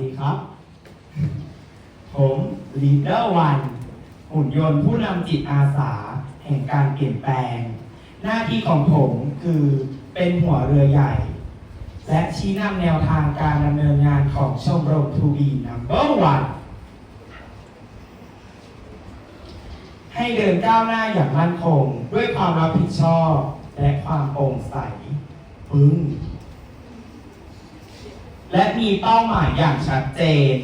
ดีครับ ผมลีดเดอร์วันหุ่นยนต์ผู้นำจิตอาสา แห่งการเปลี่ยนแปลง หน้าที่ของผมคือเป็นหัวเรือใหญ่ และชี้นำแนวทางการดำเนินงานของชมรมทูบีนัมเบอร์วันให้เดินก้าวหน้าอย่างมั่นคง ด้วยความรับผิดชอบ และความโปร่งใสปึ้ง และมีเป้าหมายอย่างชัดเจน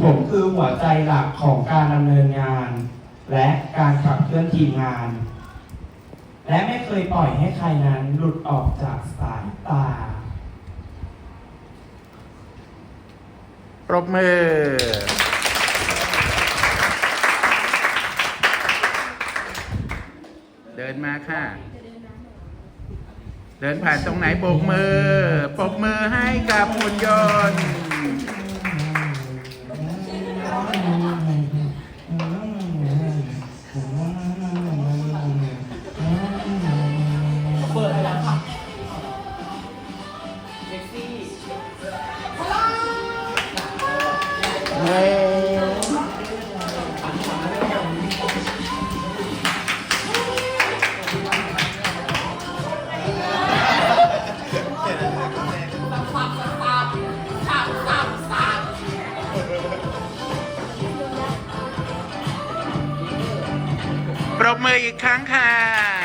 ผมคือหัวใจหลักของการดำเนินงาน และการขับเคลื่อนทีมงาน และไม่เคยปล่อยให้ใครนั้นหลุดออกจากสายตา ปรบมือ เดินมาค่ะ เดินผ่านตรงไหนโบกมือปรบมือให้กับหุ่นยนต์เปิดแล้วค่ะเฮ้ ปรบมืออีกครั้งค่ะ